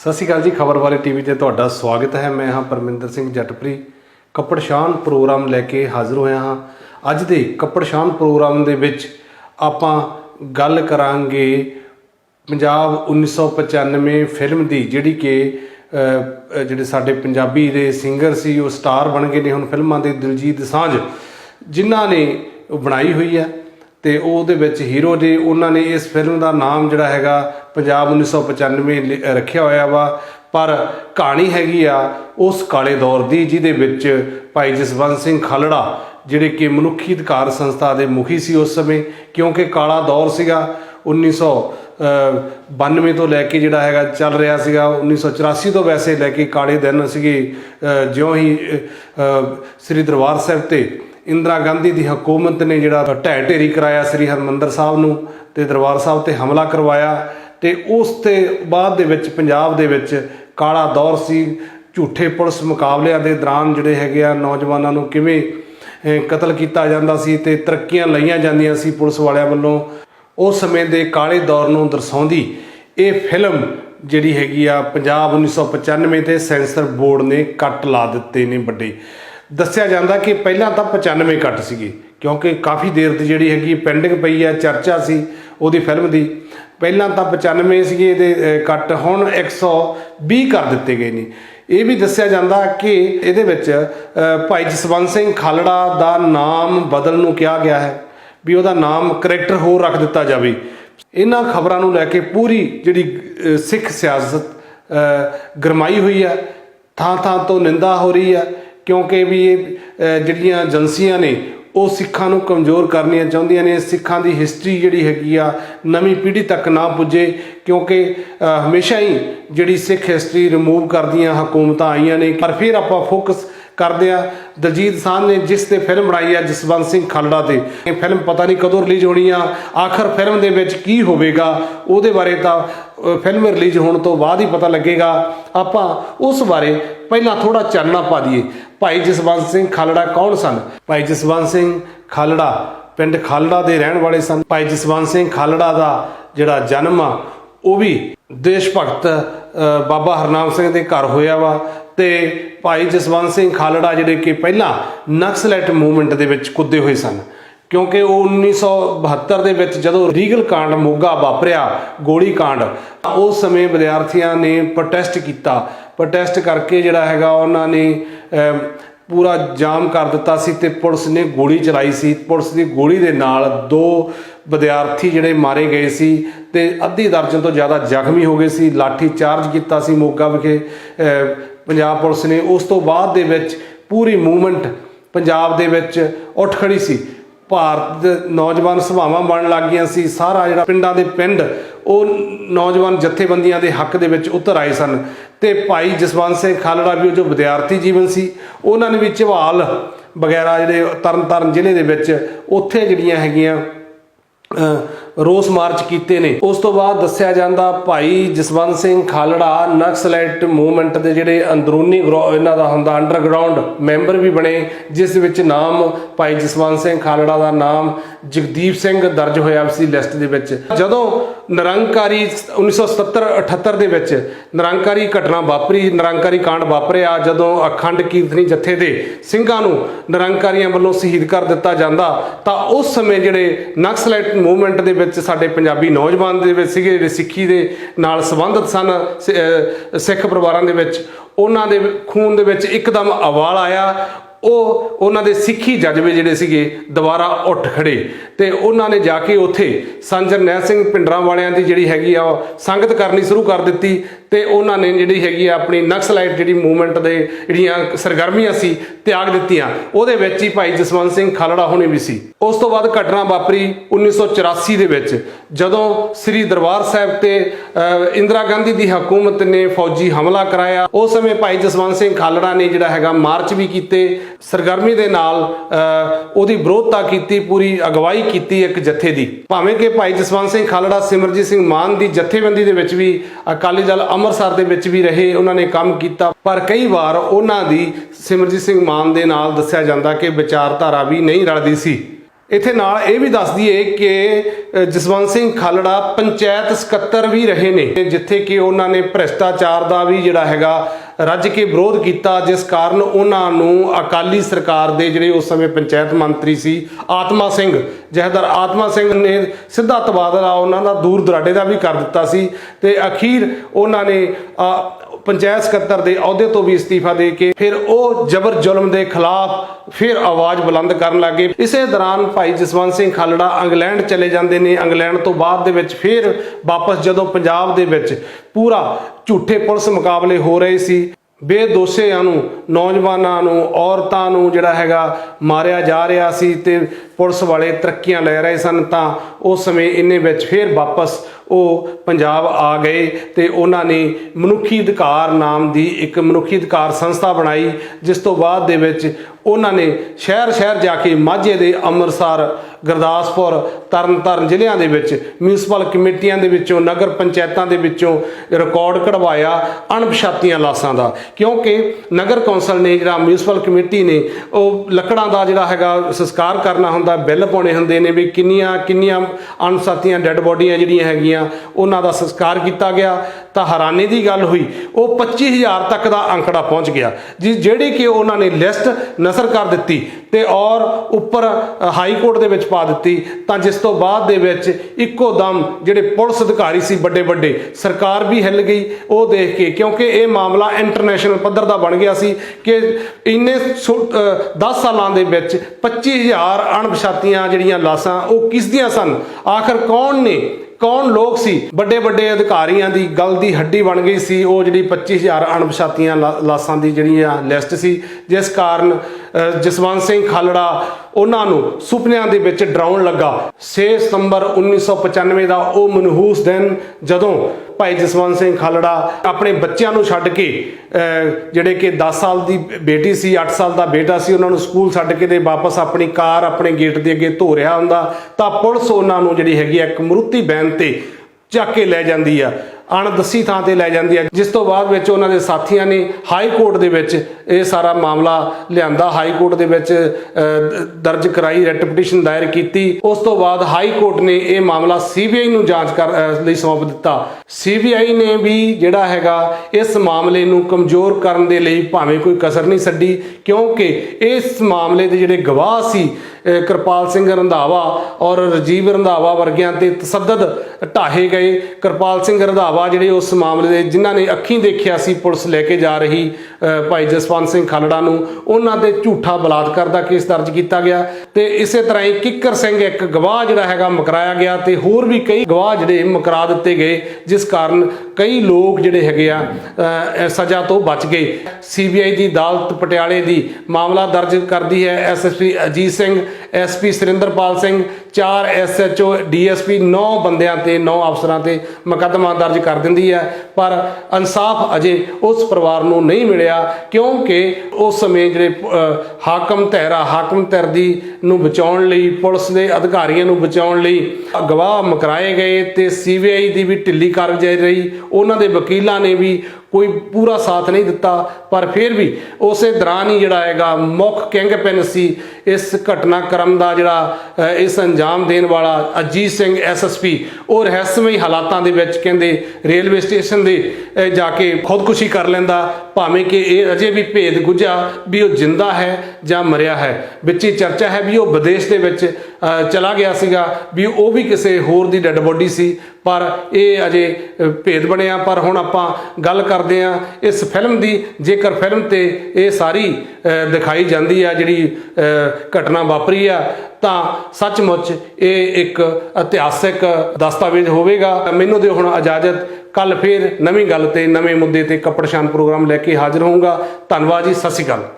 ਸਤਿ ਸ਼੍ਰੀ ਅਕਾਲ ਜੀ, ਖਬਰ ਵਾਲੇ ਟੀਵੀ ਤੇ ਤੁਹਾਡਾ ਸਵਾਗਤ ਹੈ। ਮੈਂ ਹਾਂ ਪਰਮਿੰਦਰ ਸਿੰਘ ਜੱਟਪਰੀ। ਕੱਪੜਸ਼ਾਨ ਪ੍ਰੋਗਰਾਮ ਲੈ ਕੇ ਹਾਜ਼ਰ ਹੋਇਆ ਹਾਂ। ਅੱਜ ਦੇ ਕੱਪੜਸ਼ਾਨ ਪ੍ਰੋਗਰਾਮ ਦੇ ਵਿੱਚ ਆਪਾਂ ਗੱਲ ਕਰਾਂਗੇ ਪੰਜਾਬ 1995 ਫਿਲਮ ਦੀ, ਜਿਹੜੀ ਕਿ ਜਿਹੜੇ ਸਾਡੇ ਪੰਜਾਬੀ ਦੇ ਸਿੰਗਰ ਸੀ, ਉਹ ਸਟਾਰ ਬਣ ਗਏ ਨੇ ਹੁਣ ਫਿਲਮਾਂ ਦੇ ਦਿਲਜੀਤ ਸਾਂਝ ਜਿਨ੍ਹਾਂ ਨੇ ਬਣਾਈ ਹੋਈ ਹੈ। ਤੇ ਉਹਦੇ ਵਿੱਚ ਹੀਰੋ ਨੇ ਉਹਨਾਂ ਨੇ ਇਸ ਫਿਲਮ ਦਾ ਨਾਮ ਜਿਹੜਾ ਹੈਗਾ ਪੰਜਾਬ 1995 ਲਿ- ਰੱਖਿਆ ਹੋਇਆ ਵਾ। ਪਰ ਕਹਾਣੀ ਹੈਗੀ ਆ ਉਸ ਕਾਲੇ ਦੌਰ ਦੀ, ਜਿਹਦੇ ਵਿੱਚ ਭਾਈ ਜਸਵੰਤ ਸਿੰਘ ਖਾਲੜਾ, ਜਿਹੜੇ ਕਿ ਮਨੁੱਖੀ ਅਧਿਕਾਰ ਸੰਸਥਾ ਦੇ ਮੁਖੀ ਸੀ ਉਸ ਸਮੇਂ, ਕਿਉਂਕਿ ਕਾਲਾ ਦੌਰ ਸੀਗਾ 1992 ਤੋਂ ਲੈ ਕੇ ਜਿਹੜਾ ਹੈਗਾ ਚੱਲ ਰਿਹਾ ਸੀਗਾ 1984 ਤੋਂ ਵੈਸੇ ਲੈ ਕੇ ਕਾਲੇ ਦਿਨ ਸੀਗੇ ਜਿਉਂ ਹੀ ਸ੍ਰੀ ਦਰਬਾਰ ਸਾਹਿਬ ਤੇ ਇੰਦਰਾ ਗਾਂਧੀ ਦੀ ਹਕੂਮਤ ਨੇ ਜਿਹੜਾ ਢਹਿ ਢੇਰੀ ਕਰਾਇਆ ਸ੍ਰੀ ਹਰਮੰਦਰ ਸਾਹਿਬ ਨੂੰ ਤੇ ਦਰਬਾਰ ਸਾਹਿਬ ਤੇ ਹਮਲਾ ਕਰਵਾਇਆ ਤੇ ਉਸ ਤੇ ਬਾਅਦ ਦੇ ਵਿੱਚ ਪੰਜਾਬ ਦੇ ਵਿੱਚ ਕਾਲਾ ਦੌਰ ਸੀ, ਝੂਠੇ ਪੁਲਿਸ ਮੁਕਾਬਲਿਆਂ ਦੇ ਦੌਰਾਨ ਜਿਹੜੇ ਹੈਗੇ ਆ ਨੌਜਵਾਨਾਂ ਨੂੰ ਕਿਵੇਂ ਕਤਲ ਕੀਤਾ ਜਾਂਦਾ ਸੀ ਤੇ ਤਰੱਕੀਆਂ ਲਈਆਂ ਜਾਂਦੀਆਂ ਸੀ ਪੁਲਿਸ ਵਾਲਿਆਂ ਵੱਲੋਂ, ਉਸ ਸਮੇਂ ਦੇ ਕਾਲੇ ਦੌਰ ਨੂੰ ਦਰਸਾਉਂਦੀ ਇਹ ਫਿਲਮ ਜਿਹੜੀ ਹੈਗੀ ਆ ਪੰਜਾਬ 1995 ਤੇ ਸੈਂਸਰ ਬੋਰਡ ਨੇ ਕੱਟ ਲਾ ਦਿੱਤੇ ਨੇ ਵੱਡੇ। ਦੱਸਿਆ ਜਾਂਦਾ ਕਿ ਪਹਿਲਾਂ ਤਾਂ 95 ਕੱਟ ਸੀਗੇ, ਕਿਉਂਕਿ ਕਾਫੀ ਦੇਰ ਦੀ ਜਿਹੜੀ ਹੈਗੀ ਪੈਂਡਿੰਗ ਪਈ ਆ ਚਰਚਾ ਸੀ ਉਹਦੀ ਫਿਲਮ ਦੀ। ਪਹਿਲਾਂ ਤਾਂ 95 ਸੀਗੇ ਇਹਦੇ ਕੱਟ ਹੁਣ 120 ਕਰ ਦਿੱਤੇ ਗਏ ਨੇ। ਇਹ ਵੀ ਦੱਸਿਆ ਜਾਂਦਾ ਕਿ ਇਹਦੇ ਵਿੱਚ ਭਾਈ ਜਸਵੰਤ ਸਿੰਘ ਖਾਲੜਾ ਦਾ ਨਾਮ ਬਦਲਣ ਨੂੰ ਕਿਹਾ ਗਿਆ ਹੈ, ਵੀ ਉਹਦਾ ਨਾਮ ਕਰੈਕਟਰ ਹੋਰ ਰੱਖ ਦਿੱਤਾ ਜਾਵੇ। ਇਹਨਾਂ ਖਬਰਾਂ ਨੂੰ ਲੈ ਕੇ ਪੂਰੀ ਜਿਹੜੀ ਸਿੱਖ ਸਿਆਸਤ ਗਰਮਾਈ ਹੋਈ ਹੈ। ਥਾਂ ਥਾਂ ਤੋਂ ਨਿੰਦਾ ਹੋ ਰਹੀ ਹੈ। ਕਿਉਂਕਿ ਵੀ ਇਹ ਜਿਹੜੀਆਂ ਏਜੰਸੀਆਂ ਨੇ, ਉਹ ਸਿੱਖਾਂ ਨੂੰ ਕਮਜ਼ੋਰ ਕਰਨੀਆਂ ਚਾਹੁੰਦੀਆਂ ਨੇ। ਸਿੱਖਾਂ ਦੀ ਹਿਸਟਰੀ ਜਿਹੜੀ ਹੈਗੀ ਆ, ਨਵੀਂ ਪੀੜ੍ਹੀ ਤੱਕ ਨਾ ਪੁੱਜੇ, ਕਿਉਂਕਿ ਹਮੇਸ਼ਾ ਹੀ ਜਿਹੜੀ ਸਿੱਖ ਹਿਸਟਰੀ ਰਿਮੂਵ ਕਰਦੀਆਂ ਹਕੂਮਤਾਂ ਆਈਆਂ ਨੇ। ਪਰ ਫਿਰ ਆਪਾਂ ਫੋਕਸ ਕਰਦੇ ਆ। ਦਲਜੀਤ ਸਾਹ ਨੇ ਜਿਸ ਤੇ ਫਿਲਮ ਬਣਾਈ ਆ, ਜਸਵੰਤ ਸਿੰਘ ਖਾਲੜਾ ਤੇ। ਇਹ ਫਿਲਮ ਪਤਾ ਨਹੀਂ ਕਦੋਂ ਰਿਲੀਜ਼ ਹੋਣੀ ਆ। ਆਖਰ ਫਿਲਮ ਦੇ ਵਿੱਚ ਕੀ ਹੋਵੇਗਾ, ਉਹਦੇ ਬਾਰੇ ਤਾਂ ਫਿਲਮ ਰਿਲੀਜ਼ ਹੋਣ ਤੋਂ ਬਾਅਦ ਹੀ ਪਤਾ ਲੱਗੇਗਾ। ਆਪਾਂ ਉਸ ਬਾਰੇ ਪਹਿਲਾਂ ਥੋੜਾ ਚਾਨਣਾ ਪਾ ਦਈਏ। ਭਾਈ ਜਸਵੰਤ ਸਿੰਘ ਖਾਲੜਾ ਕੌਣ ਸਨ? ਭਾਈ ਜਸਵੰਤ ਸਿੰਘ ਖਾਲੜਾ ਪਿੰਡ ਖਾਲੜਾ ਦੇ ਰਹਿਣ ਵਾਲੇ ਸਨ। ਭਾਈ ਜਸਵੰਤ ਸਿੰਘ ਖਾਲੜਾ ਦਾ ਜਿਹੜਾ ਜਨਮ ਆ, ਉਹ ਵੀ ਦੇਸ਼ ਭਗਤ ਬਾਬਾ ਹਰਨਾਮ ਸਿੰਘ ਦੇ ਘਰ ਹੋਇਆ ਵਾ। ਤੇ ਭਾਈ ਜਸਵੰਤ ਸਿੰਘ ਖਾਲੜਾ ਜਿਹੜੇ ਕਿ ਪਹਿਲਾਂ ਨਕਸਲੈਟ ਮੂਵਮੈਂਟ ਦੇ ਵਿੱਚ ਕੁੱਦੇ ਹੋਏ ਸਨ, ਕਿਉਂਕਿ ਉਹ 1972 ਦੇ ਵਿੱਚ ਜਦੋਂ ਰੀਗਲ ਕਾਂਡ ਮੋਗਾ ਵਾਪਰਿਆ, ਗੋਲੀ ਕਾਂਡ ਉਸ ਸਮੇਂ ਵਿਦਿਆਰਥੀਆਂ ਨੇ ਪ੍ਰੋਟੈਸਟ ਕੀਤਾ। ਪ੍ਰੋਟੈਸਟ ਕਰਕੇ ਜਿਹੜਾ ਹੈਗਾ ਉਹਨਾਂ ਨੇ ਪੂਰਾ ਜਾਮ ਕਰ ਦਿੱਤਾ ਸੀ ਤੇ ਪੁਲਿਸ ਨੇ ਗੋਲੀ ਚਲਾਈ ਸੀ। ਪੁਲਿਸ ਦੀ ਗੋਲੀ ਦੇ ਨਾਲ ਦੋ ਵਿਦਿਆਰਥੀ ਜਿਹੜੇ ਮਾਰੇ ਗਏ ਸੀ ਤੇ ਅੱਧੀ ਦਰਜਨ ਤੋਂ ਜ਼ਿਆਦਾ ਜ਼ਖਮੀ ਹੋ ਗਏ ਸੀ। ਲਾਠੀ ਚਾਰਜ ਕੀਤਾ ਸੀ ਮੋਗਾ ਵਿਖੇ। ਪੰਜਾਬ ਪੁਲਿਸ ਨੇ ਉਸ ਤੋਂ ਬਾਅਦ ਦੇ ਵਿੱਚ ਪੂਰੀ ਮੂਵਮੈਂਟ ਪੰਜਾਬ ਦੇ ਵਿੱਚ ਉੱਠ ਖੜੀ ਸੀ। ਭਾਰਤ ਦੇ ਨੌਜਵਾਨ ਸਭਾਵਾਂ ਬਣਨ ਲੱਗ ਗਈਆਂ ਸੀ। ਸਾਰਾ ਜਿਹੜਾ ਪਿੰਡਾਂ ਦੇ ਪਿੰਡ, ਉਹ ਨੌਜਵਾਨ ਜਥੇਬੰਦੀਆਂ ਦੇ ਹੱਕ ਦੇ ਵਿੱਚ ਉਤਰ ਆਏ ਸਨ। ਤੇ ਭਾਈ ਜਸਵੰਤ ਸਿੰਘ ਖਾਲੜਾ ਵੀ ਉਹ ਜੋ ਵਿਦਿਆਰਥੀ ਜੀਵਨ ਸੀ, ਉਹਨਾਂ ਨੇ ਵੀ ਝਵਾਲ ਵਗੈਰਾ ਜਿਹੜੇ ਤਰਨਤਾਰਨ ਜ਼ਿਲ੍ਹੇ ਦੇ ਵਿੱਚ ਉੱਥੇ ਜਿਹੜੀਆਂ ਹੈਗੀਆਂ ਰੋਸ ਮਾਰਚ ਕੀਤੇ ਨੇ। ਉਸ ਤੋਂ ਬਾਅਦ ਦੱਸਿਆ ਜਾਂਦਾ ਭਾਈ ਜਸਵੰਤ ਸਿੰਘ ਖਾਲੜਾ ਨਕਸਲੈਟ ਮੂਵਮੈਂਟ ਦੇ ਜਿਹੜੇ ਅੰਦਰੂਨੀ ਗਰੋ- ਇਹਨਾਂ ਦਾ ਹੁੰਦਾ ਅੰਡਰਗਰਾਉਂਡ ਮੈਂਬਰ ਵੀ ਬਣੇ, ਜਿਸ ਵਿੱਚ ਨਾਮ ਭਾਈ ਜਸਵੰਤ ਸਿੰਘ ਖਾਲੜਾ ਦਾ ਨਾਮ ਜਗਦੀਪ ਸਿੰਘ ਦਰਜ ਹੋਇਆ ਸੀ ਲਿਸਟ ਦੇ ਵਿੱਚ। ਜਦੋਂ ਨਿਰੰਕਾਰੀ 1977 78 ਦੇ ਵਿੱਚ ਨਿਰੰਕਾਰੀ ਘਟਨਾ ਵਾਪਰੀ, ਨਿਰੰਕਾਰੀ ਕਾਂਡ ਵਾਪਰਿਆ, ਜਦੋਂ ਅਖੰਡ ਕੀਰਤਨੀ ਜਥੇ ਦੇ ਸਿੰਘਾਂ ਨੂੰ ਨਿਰੰਕਾਰੀਆਂ ਵੱਲੋਂ ਸ਼ਹੀਦ ਕਰ ਦਿੱਤਾ ਜਾਂਦਾ, ਤਾਂ ਉਸ ਸਮੇਂ ਜਿਹੜੇ ਨਕਸਲੈਟ ਮੂਵਮੈਂਟ ਦੇ ਵਿੱਚ ਸਾਡੇ ਪੰਜਾਬੀ ਨੌਜਵਾਨ ਦੇ ਵਿੱਚ ਸੀਗੇ, ਜਿਹੜੇ ਸਿੱਖੀ ਦੇ ਨਾਲ ਸੰਬੰਧਿਤ ਸਨ ਸਿੱਖ ਪਰਿਵਾਰਾਂ ਦੇ ਵਿੱਚ, ਉਹਨਾਂ ਦੇ ਖੂਨ ਦੇ ਵਿੱਚ ਇੱਕਦਮ ਅਵਾਲ ਆਇਆ। ਉਹ, ਉਹਨਾਂ ਦੇ ਸਿੱਖੀ ਜਜ਼ਬੇ ਜਿਹੜੇ ਸੀਗੇ, ਦੁਬਾਰਾ ਉੱਠ ਖੜੇ ਤੇ ਉਹਨਾਂ ਨੇ ਜਾ ਕੇ ਉੱਥੇ ਸੰਤ ਜਰਨੈਲ ਸਿੰਘ ਪਿੰਡਰਾਂ ਵਾਲਿਆਂ ਦੀ ਜਿਹੜੀ ਹੈਗੀ ਆ, ਉਹ ਸੰਗਤ ਕਰਨੀ ਸ਼ੁਰੂ ਕਰ ਦਿੱਤੀ ਤੇ ਉਹਨਾਂ ਨੇ ਜਿਹੜੀ ਹੈਗੀ ਆ ਆਪਣੀ ਨਕਸਲਾਈਟ ਜਿਹੜੀ ਮੂਵਮੈਂਟ ਦੇ ਜਿਹੜੀਆਂ ਸਰਗਰਮੀਆਂ ਸੀ ਤਿਆਗ ਦਿੱਤੀਆਂ। ਉਹਦੇ ਵਿੱਚ ਹੀ ਭਾਈ ਜਸਵੰਤ ਸਿੰਘ ਖਾਲੜਾ ਹੋਣੀ ਵੀ ਸੀ। ਉਸ ਤੋਂ ਬਾਅਦ ਘਟਨਾ ਵਾਪਰੀ 1984 ਦੇ ਵਿੱਚ, ਜਦੋਂ ਸ੍ਰੀ ਦਰਬਾਰ ਸਾਹਿਬ ਤੇ ਇੰਦਰਾ ਗਾਂਧੀ ਦੀ ਹਕੂਮਤ ਨੇ ਫੌਜੀ ਹਮਲਾ ਕਰਾਇਆ। ਉਸ ਸਮੇਂ ਭਾਈ ਜਸਵੰਤ ਸਿੰਘ ਖਾਲੜਾ ਨੇ ਜਿਹੜਾ ਹੈਗਾ ਮਾਰਚ ਵੀ ਕੀਤੇ। ਸਰਗਰਮੀ ਦੇ ਨਾਲ ਉਹਦੀ ਵਿਰੋਧਤਾ ਕੀਤੀ, ਪੂਰੀ ਅਗਵਾਈ ਕੀਤੀ ਇੱਕ ਜਥੇ ਦੀ। ਭਾਵੇਂ ਕਿ ਭਾਈ ਜਸਵੰਤ ਸਿੰਘ ਖਾਲੜਾ, ਸਿਮਰਜੀਤ ਸਿੰਘ ਮਾਨ ਦੀ ਜਥੇਬੰਦੀ ਦੇ ਵਿੱਚ ਵੀ ਅਕਾਲੀ ਦਲ ਅੰਮ੍ਰਿਤਸਰ ਦੇ ਵਿੱਚ ਵੀ ਰਹੇ, ਉਹਨਾਂ ਨੇ ਕੰਮ ਕੀਤਾ। ਪਰ ਕਈ ਵਾਰ ਉਹਨਾਂ ਦੀ ਸਿਮਰਜੀਤ ਸਿੰਘ ਮਾਨ ਦੇ ਨਾਲ ਦੱਸਿਆ ਜਾਂਦਾ ਕਿ ਵਿਚਾਰਧਾਰਾ ਵੀ ਨਹੀਂ ਰਲਦੀ ਸੀ। ਇੱਥੇ ਨਾਲ ਇਹ ਵੀ ਦੱਸ ਦਈਏ ਕਿ ਜਸਵੰਤ ਸਿੰਘ ਖਾਲੜਾ ਪੰਚਾਇਤ ਸਕੱਤਰ ਵੀ ਰਹੇ ਨੇ, ਜਿੱਥੇ ਕਿ ਉਹਨਾਂ ਨੇ ਭ੍ਰਿਸ਼ਟਾਚਾਰ ਦਾ ਵੀ ਜਿਹੜਾ ਹੈਗਾ ਰੱਜ ਕੇ ਵਿਰੋਧ ਕੀਤਾ, ਜਿਸ ਕਾਰਨ ਉਹਨਾਂ ਨੂੰ ਅਕਾਲੀ ਸਰਕਾਰ ਦੇ ਜਿਹੜੇ ਉਸ ਸਮੇਂ ਪੰਚਾਇਤ ਮੰਤਰੀ ਸੀ ਆਤਮਾ ਸਿੰਘ, ਜਹਦਰ ਆਤਮਾ ਸਿੰਘ ਨੇ ਸਿੱਧਾ ਤਬਾਦਲਾ ਉਹਨਾਂ ਦਾ ਦੂਰ ਦੁਰਾਡੇ ਦਾ ਵੀ ਕਰ ਦਿੱਤਾ ਸੀ ਤੇ ਅਖੀਰ ਉਹਨਾਂ ਨੇ ਪੰਚਾਇਤ ਸਕੱਤਰ ਦੇ ਅਹੁਦੇ ਤੋਂ ਵੀ ਅਸਤੀਫਾ ਦੇ ਕੇ ਫਿਰ ਉਹ ਜ਼ਬਰ ਜ਼ੁਲਮ ਦੇ ਖਿਲਾਫ ਫਿਰ ਆਵਾਜ਼ ਬੁਲੰਦ ਕਰਨ ਲੱਗੇ। ਇਸੇ ਦੌਰਾਨ ਭਾਈ ਜਸਵੰਤ ਸਿੰਘ ਖਾਲੜਾ ਇੰਗਲੈਂਡ ਚਲੇ ਜਾਂਦੇ ਨੇ। ਇੰਗਲੈਂਡ ਤੋਂ ਬਾਅਦ ਦੇ ਵਿੱਚ ਫਿਰ ਵਾਪਸ ਜਦੋਂ ਪੰਜਾਬ ਦੇ ਵਿੱਚ ਪੂਰਾ ਝੂਠੇ ਪੁਲਿਸ ਮੁਕਾਬਲੇ ਹੋ ਰਹੇ ਸੀ, ਬੇਦੋਸ਼ਿਆਂ ਨੂੰ, ਨੌਜਵਾਨਾਂ ਨੂੰ, ਔਰਤਾਂ ਨੂੰ ਜਿਹੜਾ ਹੈਗਾ ਮਾਰਿਆ ਜਾ ਰਿਹਾ ਸੀ ਤੇ ਪੁਲਿਸ ਵਾਲੇ ਤਰੱਕੀਆਂ ਲੈ ਰਹੇ ਸਨ ਤਾਂ ਉਸ ਸਮੇਂ ਇੰਨੇ ਵਿੱਚ ਫਿਰ ਵਾਪਸ ਉਹ ਪੰਜਾਬ ਆ ਗਏ ਤੇ ਉਹਨਾਂ ਨੇ ਮਨੁੱਖੀ ਅਧਿਕਾਰ ਨਾਮ ਦੀ ਇੱਕ ਮਨੁੱਖੀ ਅਧਿਕਾਰ ਸੰਸਥਾ ਬਣਾਈ, ਜਿਸ ਤੋਂ ਬਾਅਦ ਦੇ ਵਿੱਚ ਉਹਨਾਂ ਨੇ ਸ਼ਹਿਰ ਸ਼ਹਿਰ ਜਾ ਕੇ ਮਾਝੇ ਦੇ ਅੰਮ੍ਰਿਤਸਰ, ਗੁਰਦਾਸਪੁਰ, ਤਰਨਤਾਰਨ ਜ਼ਿਲ੍ਹਿਆਂ ਦੇ ਵਿੱਚ ਮਿਊਨਿਸਪਲ ਕਮੇਟੀਆਂ ਦੇ ਵਿੱਚੋਂ, ਨਗਰ ਪੰਚਾਇਤਾਂ ਦੇ ਵਿੱਚੋਂ ਰਿਕਾਰਡ ਕਢਵਾਇਆ ਅਣਪਛਾਤੀਆਂ ਲਾਸ਼ਾਂ ਦਾ। ਕਿਉਂਕਿ ਨਗਰ ਕੌਂਸਲ ਨੇ ਜਿਹੜਾ ਮਿਊਨਿਸਪਲ ਕਮੇਟੀ ਨੇ, ਉਹ ਲੱਕੜਾਂ ਦਾ ਜਿਹੜਾ ਹੈਗਾ ਸੰਸਕਾਰ ਕਰਨਾ ਹੁੰਦਾ, ਬਿੱਲ ਪਾਉਣੇ ਹੁੰਦੇ ਨੇ ਵੀ ਕਿੰਨੀਆਂ ਕਿੰਨੀਆਂ ਅਣਪਛਾਤੀਆਂ ਡੈੱਡ ਬੋਡੀਆਂ ਜਿਹੜੀਆਂ ਹੈਗੀਆਂ, ਉਹਨਾਂ ਦਾ ਸੰਸਕਾਰ ਕੀਤਾ ਗਿਆ। ਤਾਂ ਹੈਰਾਨੀ ਦੀ ਗੱਲ ਹੋਈ, ਉਹ 25000 ਤੱਕ ਦਾ ਅੰਕੜਾ ਪਹੁੰਚ ਗਿਆ। ਜਿ, ਜਿਹੜੀ ਕਿ ਉਹਨਾਂ ਨੇ ਲਿਸਟ ਨਸਰ ਕਰ ਦਿੱਤੀ ਤੇ ਔਰ ਉੱਪਰ ਹਾਈ ਕੋਰਟ ਦੇ ਵਿੱਚ ਪਾ ਦਿੱਤੀ, ਤਾਂ ਜਿਸ ਤੋਂ ਬਾਅਦ ਦੇ ਵਿੱਚ ਇੱਕੋ ਦਮ ਜਿਹੜੇ ਪੁਲਿਸ ਅਧਿਕਾਰੀ ਸੀ ਵੱਡੇ ਵੱਡੇ, ਸਰਕਾਰ ਵੀ ਹਿੱਲ ਗਈ, ਉਹ ਦੇਖ ਕੇ, ਕਿਉਂਕਿ ਇਹ ਮਾਮਲਾ ਇੰਟਰਨੈਸ਼ਨਲ ਪੱਧਰ ਦਾ ਬਣ ਗਿਆ ਸੀ ਕਿ ਇੰਨੇ 10 ਸਾਲਾਂ ਦੇ ਵਿੱਚ 25000 ਅਣਪਛਾਤੀਆਂ ਜਿਹੜੀਆਂ ਲਾਸ਼ਾਂ, ਉਹ ਕਿਸ ਦੀਆਂ ਸਨ? ਆਖਰ ਕੌਣ ਨੇ? ਕੌਣ ਲੋਕ ਸੀ? ਵੱਡੇ ਵੱਡੇ ਅਧਿਕਾਰੀਆਂ ਦੀ ਗੱਲ ਦੀ ਹੱਡੀ ਬਣ ਗਈ ਸੀ। ਉਹ ਜਿਹੜੀ 25000 ਅਣਪਛਾਤੀਆਂ ਲਾ- ਲਾਸ਼ਾਂ ਦੀ ਜਿਹੜੀਆਂ ਲਿਸਟ ਸੀ। ਜਿਸ ਕਾਰਨ ਜਸਵੰਤ ਸਿੰਘ ਖਾਲੜਾ ਉਹਨਾਂ ਨੂੰ ਸੁਪਨਿਆਂ ਦੇ ਵਿੱਚ ਡਰਾਉਣ ਲੱਗਾ। 6 ਸਤੰਬਰ 1995 ਦਾ ਉਹ ਮਨਹੂਸ ਦਿਨ ਜਦੋਂ ਭਾਈ ਜਸਵੰਤ ਸਿੰਘ ਖਾਲੜਾ ਆਪਣੇ ਬੱਚਿਆਂ ਨੂੰ ਛੱਡ ਕੇ ਅ, ਜਿਹੜੇ ਕਿ 10 ਸਾਲ ਦੀ ਬੇਟੀ ਸੀ 8 ਸਾਲ ਦਾ ਬੇਟਾ ਸੀ ਉਹਨਾਂ ਨੂੰ ਸਕੂਲ ਛੱਡ ਕੇ ਤੇ ਵਾਪਸ ਆਪਣੀ ਕਾਰ ਆਪਣੇ ਗੇਟ ਦੇ ਅੱਗੇ ਧੋ ਰਿਹਾ ਹੁੰਦਾ ਤਾਂ ਪੁਲਿਸ ਉਹਨਾਂ ਨੂੰ ਜਿਹੜੀ ਹੈਗੀ ਆ ਇੱਕ ਮਰੂਤੀ ਬੈਨ ਤੇ ਚੱਕ ਕੇ ਲੈ ਜਾਂਦੀ ਆ। ਅਣਦੱਸੀ ਥਾਂ ਤੇ ਲੈ ਜਾਂਦੀ ਹੈ। ਜਿਸ ਤੋਂ ਬਾਅਦ ਵਿੱਚ ਉਹਨਾਂ ਦੇ ਸਾਥੀਆਂ ਨੇ ਹਾਈ ਕੋਰਟ ਦੇ ਵਿੱਚ ਇਹ ਸਾਰਾ ਮਾਮਲਾ ਲਿਆਂਦਾ। ਹਾਈ ਕੋਰਟ ਦੇ ਵਿੱਚ ਦਰਜ ਕਰਾਈ ਰਿਟ ਪਟੀਸ਼ਨ ਦਾਇਰ ਕੀਤੀ। ਉਸ ਤੋਂ ਬਾਅਦ ਹਾਈ ਕੋਰਟ ਨੇ ਇਹ ਮਾਮਲਾ ਸੀਬੀਆਈ ਨੂੰ ਜਾਂਚ ਕਰ ਲਈ ਸੌਂਪ ਦਿੱਤਾ। ਸੀਬੀਆਈ ਨੇ ਵੀ ਜਿਹੜਾ ਹੈਗਾ, ਇਸ ਮਾਮਲੇ ਨੂੰ ਕਮਜ਼ੋਰ ਕਰਨ ਦੇ ਲਈ ਭਾਵੇਂ ਕੋਈ ਕਸਰ ਨਹੀਂ ਛੱਡੀ, ਕਿਉਂਕਿ ਇਸ ਮਾਮਲੇ ਦੇ ਜਿਹੜੇ ਗਵਾਹ ਸੀ ਕਿਰਪਾਲ ਸਿੰਘ ਰੰਧਾਵਾ ਔਰ ਰਜੀਵ ਰੰਧਾਵਾ ਵਰਗਿਆਂ ਤੇ ਤਸੱਦਦ ਢਾਹੇ ਗਏ। ਕਿਰਪਾਲ ਸਿੰਘ ਰੰਧਾਵਾ ਜਿਹੜੇ ਉਸ ਮਾਮਲੇ ਦੇ ਜਿਨ੍ਹਾਂ ਨੇ ਅੱਖੀਂ ਦੇਖਿਆ ਸੀ ਪੁਲਿਸ ਲੈ ਕੇ ਜਾ ਰਹੀ ਅ, ਭਾਈ ਜਸਵੰਤ ਸਿੰਘ ਖਾਲੜਾ ਨੂੰ ਉਹਨਾਂ ਤੇ ਝੂਠਾ ਬਲਾਤਕਾਰ ਦਾ ਕੇਸ ਦਰਜ ਕੀਤਾ ਗਿਆ ਤੇ ਇਸੇ ਤਰ੍ਹਾਂ ਹੀ ਕਿੱਕਰ ਸਿੰਘ ਇੱਕ ਗਵਾਹ ਜਿਹੜਾ ਹੈਗਾ ਮਕਰਾਇਆ ਗਿਆ ਤੇ ਹੋਰ ਵੀ ਕਈ ਗਵਾਹ ਜਿਹੜੇ ਮਕਰਾ ਦਿੱਤੇ ਗਏ ਜਿਸ ਕਾਰਨ ਕਈ ਲੋਕ ਜਿਹੜੇ ਹੈਗੇ ਆ ਸਜ਼ਾ ਤੋਂ ਬਚ ਗਏ। ਸੀਬੀਆਈ ਦੀ ਅਦਾਲਤ ਪਟਿਆਲੇ ਦੀ ਮਾਮਲਾ ਦਰਜ ਕਰਦੀ ਹੈ। SSP Ajit Singh SP Surinderpal Singh 4 SHO DSP 9 ਬੰਦਿਆਂ ਤੇ 9 ਅਫਸਰਾਂ ਤੇ ਮੁਕੱਦਮਾ ਦਰਜ ਕਰ ਦਿੰਦੀ ਹੈ। ਪਰ ਇਨਸਾਫ ਅਜੇ ਉਸ ਪਰਿਵਾਰ ਨੂੰ ਨਹੀਂ ਮਿਲਿਆ, ਕਿਉਂਕਿ ਉਸ ਸਮੇਂ ਜਿਹੜੇ ਹਾਕਮ ਧੈਰਾ ਹਾਕਮ ਧਿਰ ਨੂੰ ਬਚਾਉਣ ਲਈ, ਪੁਲਿਸ ਦੇ ਅਧਿਕਾਰੀਆਂ ਨੂੰ ਬਚਾਉਣ ਲਈ ਗਵਾਹ ਮਕਰਾਏ ਗਏ ਤੇ ਸੀਬੀਆਈ ਦੀ ਵੀ ਢਿੱਲੀ ਕਾਰਗੁਜ਼ਾਰੀ ਰਹੀ। ਉਹਨਾਂ ਦੇ ਵਕੀਲਾਂ ਨੇ ਵੀ ਕੋਈ ਪੂਰਾ ਸਾਥ ਨਹੀਂ ਦਿੱਤਾ, ਪਰ ਫਿਰ ਵੀ ਉਸੇ ਦੌਰਾਨ ਹੀ ਜਿਹੜਾ ਹੈਗਾ ਮੁੱਖ ਕਿੰਗਪਿਨ ਸੀ, ਇਸ ਘਟਨਾਕ੍ਰਮ ਦਾ ਜਿਹੜਾ ਇਸ ਅੰਜਾਮ ਦੇਣ ਵਾਲਾ ਅਜੀਤ ਸਿੰਘ ਐਸਐਸਪੀ ਉਹ ਰਹੱਸਮਈ ਹਾਲਾਤਾਂ ਦੇ ਵਿੱਚ ਕਹਿੰਦੇ ਰੇਲਵੇ ਸਟੇਸ਼ਨ ਦੇ ਜਾ ਕੇ ਖੁਦਕੁਸ਼ੀ ਕਰ ਲੈਂਦਾ, ਭਾਵੇਂ ਕਿ ਇਹ ਅਜੇ ਵੀ ਭੇਦ ਗੁੱਝਾ ਵੀ ਉਹ ਜਿੰਦਾ ਹੈ ਜਾਂ ਮਰਿਆ ਹੈ। ਵਿੱਚ ਹੀ ਚਰਚਾ ਹੈ ਵੀ ਉਹ ਵਿਦੇਸ਼ ਦੇ ਵਿੱਚ ਚਲਾ ਗਿਆ ਸੀਗਾ ਵੀ ਉਹ ਵੀ ਕਿਸੇ ਹੋਰ ਦੀ ਡੈੱਡ ਬੋਡੀ ਸੀ, ਪਰ ਇਹ ਅਜੇ ਭੇਦ ਬਣਿਆ। ਪਰ ਹੁਣ ਆਪਾਂ ਗੱਲ ਕਰਦੇ ਆ ਇਸ ਫਿਲਮ ਦੀ। ਜੇਕਰ ਫਿਲਮ ਤੇ ਇਹ ਸਾਰੀ ਦਿਖਾਈ ਜਾਂਦੀ ਆ ਜਿਹੜੀ ਘਟਨਾ ਵਾਪਰੀ ਆ, ਤਾਂ ਸੱਚਮੁੱਚ ਇਹ ਇੱਕ ਇਤਿਹਾਸਿਕ ਦਸਤਾਵੇਜ਼ ਹੋਵੇਗਾ। ਮੈਨੂੰ ਦਿਓ ਹੁਣ ਇਜਾਜ਼ਤ। ਕੱਲ ਫੇਰ ਨਵੀਂ ਗੱਲ ਤੇ, ਨਵੇਂ ਮੁੱਦੇ ਤੇ ਕੱਪੜ ਸ਼ਾਨ ਪ੍ਰੋਗਰਾਮ ਲੈ ਕੇ ਹਾਜ਼ਰ ਹੋਊਂਗਾ। ਧੰਨਵਾਦ ਜੀ, ਸਤਿ ਸ਼੍ਰੀ ਅਕਾਲ।